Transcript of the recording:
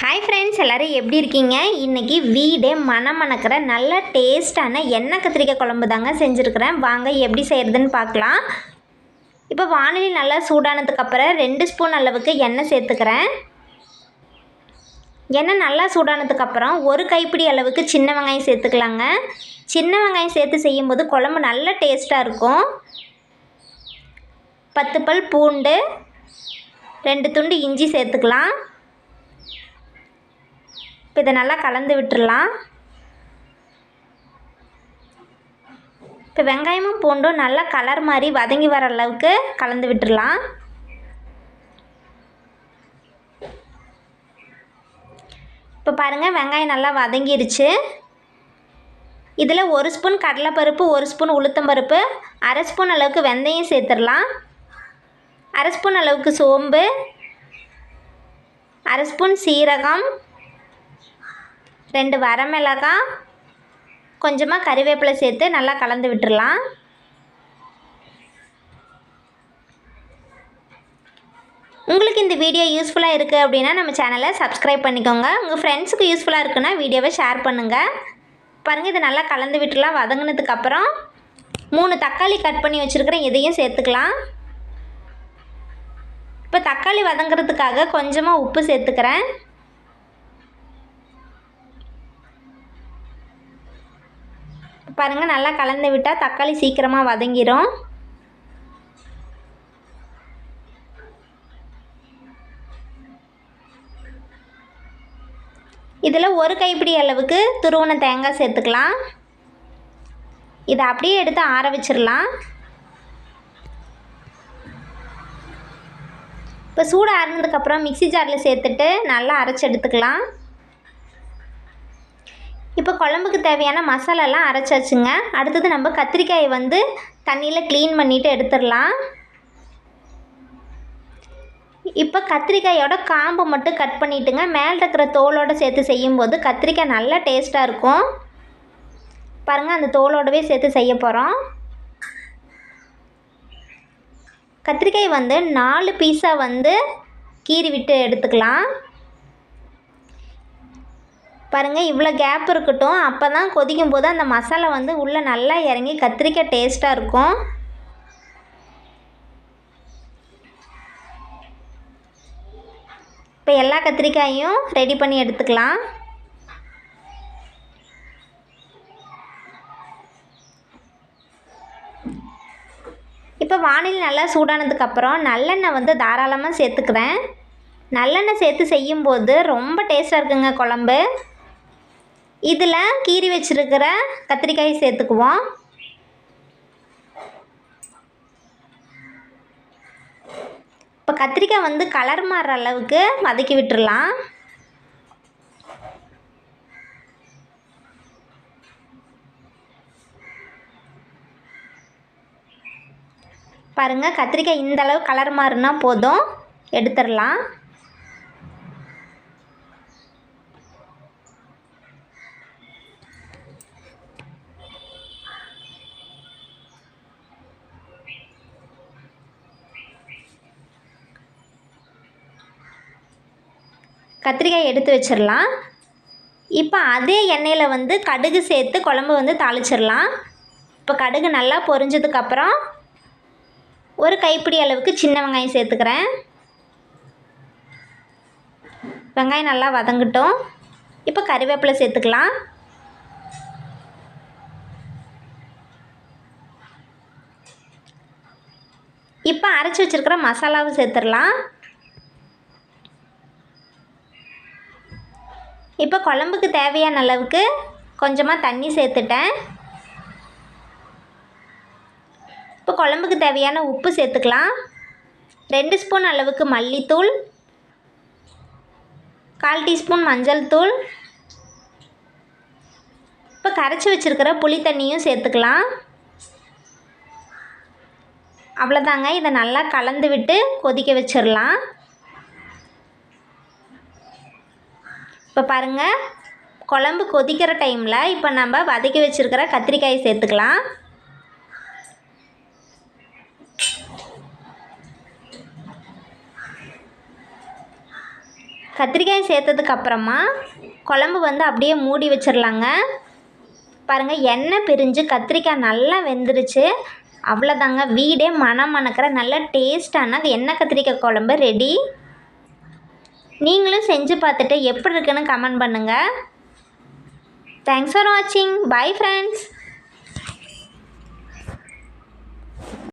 Hi friends எல்லோரும் எப்படி இருக்கீங்க? இன்றைக்கி வீடே மனம் மணக்கிற நல்ல டேஸ்ட்டான எண்ணெய் கத்திரிக்காய் குழம்பு தாங்க செஞ்சுருக்கிறேன். வாங்க எப்படி செய்கிறதுன்னு பார்க்கலாம். இப்போ வானிலை நல்லா சூடானதுக்கப்புறம் ரெண்டு ஸ்பூன் அளவுக்கு எண்ணெய் சேர்த்துக்கிறேன். எண்ணெய் நல்லா சூடானதுக்கப்புறம் ஒரு கைப்பிடி அளவுக்கு சின்ன வெங்காயம் சேர்த்துக்கலாங்க. சின்ன வெங்காயம் சேர்த்து செய்யும்போது குழம்பு நல்ல டேஸ்ட்டாக இருக்கும். பத்து பல் பூண்டு ரெண்டு துண்டு இஞ்சி சேர்த்துக்கலாம். இப்போ இதை நல்லா கலந்து விட்டுடலாம் இப்போ வெங்காயமும் பூண்டும் நல்லா கலர் மாதிரி வதங்கி வர அளவுக்கு கலந்து விட்டுடலாம் இப்போ பாருங்கள் வெங்காயம் நல்லா வதங்கிருச்சு. இதில் ஒரு ஸ்பூன் கடலைப்பருப்பு ஒரு ஸ்பூன் உளுத்தம்பருப்பு அரை ஸ்பூன் அளவுக்கு வெந்தயம் சேர்த்துடலாம் அரை ஸ்பூன் அளவுக்கு சோம்பு அரை ஸ்பூன் சீரகம் ரெண்டு வரமிளகாய் கொஞ்சமாக கறிவேப்பிலை சேர்த்து நல்லா கலந்து விட்டுடலாம் உங்களுக்கு இந்த வீடியோ யூஸ்ஃபுல்லாக இருக்குது அப்படின்னா நம்ம சேனலை சப்ஸ்கிரைப் பண்ணிக்கோங்க. உங்கள் ஃப்ரெண்ட்ஸுக்கு யூஸ்ஃபுல்லாக இருக்குன்னா வீடியோவை ஷேர் பண்ணுங்கள் பாருங்கள் இதை நல்லா கலந்து விட்டுலாம் வதங்கினதுக்கப்புறம் மூணு தக்காளி கட் பண்ணி வச்சுருக்கிறேன் இதையும் சேர்த்துக்கலாம். இப்போ தக்காளி வதங்கிறதுக்காக கொஞ்சமாக உப்பு சேர்த்துக்கிறேன். பாருங்கள் நல்லா கலந்து விட்டால் தக்காளி சீக்கிரமாக வதங்கிடும் இதில் ஒரு கைப்பிடி அளவுக்கு துருவன தேங்காய் சேர்த்துக்கலாம். இதை அப்படியே எடுத்து ஆற வச்சிடலாம் இப்போ சூடு ஆறுனதுக்கப்புறம் மிக்சி ஜாரில் சேர்த்துட்டு நல்லா அரைச்சி எடுத்துக்கலாம். இப்போ குழம்புக்கு தேவையான மசாலாலாம் அரைச்சாச்சுங்க. அடுத்தது நம்ம கத்திரிக்காயை வந்து தண்ணியில் க்ளீன் பண்ணிவிட்டு எடுத்துடலாம். இப்போ கத்திரிக்காயோட காம்பை மட்டும் கட் பண்ணிவிட்டுங்க மேலே இருக்கிற தோலோடு சேர்த்து செய்யும்போது கத்திரிக்காய் நல்லா டேஸ்ட்டாக இருக்கும். பாருங்கள் அந்த தோலோடவே சேர்த்து செய்ய போகிறோம் கத்திரிக்காய் வந்து நாலு பீஸாக வந்து கீறி விட்டு எடுத்துக்கலாம். பாருங்கள் இவ்வளோ கேப் இருக்கட்டும். அப்போ தான் கொதிக்கும் போது அந்த மசாலா வந்து உள்ளே நல்லா இறங்கி கத்திரிக்காய் டேஸ்ட்டாக இருக்கும். இப்போ எல்லா கத்திரிக்காயும் ரெடி பண்ணி எடுத்துக்கலாம். இப்போ வானிலை நல்லா சூடானதுக்கப்புறம் நல்லெண்ணெய் வந்து தாராளமாக சேர்த்துக்கிறேன். நல்லெண்ணெய் சேர்த்து செய்யும்போது ரொம்ப டேஸ்ட்டாக இருக்குங்க குழம்பு. இதில் கீறி வச்சுருக்கிற கத்திரிக்காய் சேர்த்துக்குவோம். இப்போ கத்திரிக்காய் வந்து கலர் மாறுற அளவுக்கு வதக்கி விட்டுறலாம். பாருங்கள் கத்திரிக்காய் இந்தளவு கலர் மாறுனா போதும். எடுத்துடலாம். கத்திரிக்காய் எடுத்து வச்சிடலாம். இப்போ அதே எண்ணெயில் வந்து கடுகு சேர்த்து குழம்பு வந்து தாளிச்சிடலாம். இப்போ கடுகு நல்லா பொரிஞ்சதுக்கப்புறம் ஒரு கைப்பிடி அளவுக்கு சின்ன வெங்காயம் சேர்த்துக்கிறேன். வெங்காயம் நல்லா வதங்கட்டும். இப்போ கறிவேப்பிலை சேர்த்துக்கலாம். இப்போ அரைச்சி வச்சுருக்கிற மசாலாவும் சேர்த்துடலாம். இப்போ குழம்புக்கு தேவையான அளவுக்கு கொஞ்சமாக தண்ணி சேர்த்துட்டேன். இப்போ குழம்புக்கு தேவையான உப்பு சேர்த்துக்கலாம். ரெண்டு ஸ்பூன் அளவுக்கு மல்லித்தூள். கால் டீஸ்பூன் மஞ்சள் தூள். இப்போ கரைச்சி வச்சுருக்கிற புளி தண்ணியும் சேர்த்துக்கலாம். அவ்வளோதாங்க. இதை நல்லா கலந்து விட்டு கொதிக்க வச்சிடலாம். இப்போ பாருங்கள் குழம்பு கொதிக்கிற டைமில் இப்போ நம்ம வதக்கி வச்சுருக்கிற கத்திரிக்காயை சேர்த்துக்கலாம். கத்திரிக்காய் சேர்த்ததுக்கப்புறமா குழம்பு வந்து அப்படியே மூடி வச்சிடலாங்க பாருங்கள் எண்ணெய் பிரிஞ்சு கத்திரிக்காய் நல்லா வெந்துருச்சு. அவ்வளோதாங்க வீடே மணம் மணக்கிற நல்ல டேஸ்டான எண்ணெய் கத்திரிக்காய் குழம்பு ரெடி நீங்களும் செஞ்சு பார்த்துட்டு எப்படி இருக்குன்னு கமெண்ட் பண்ணுங்கள் தேங்க்ஸ் ஃபார் வாட்சிங் பை ஃப்ரெண்ட்ஸ்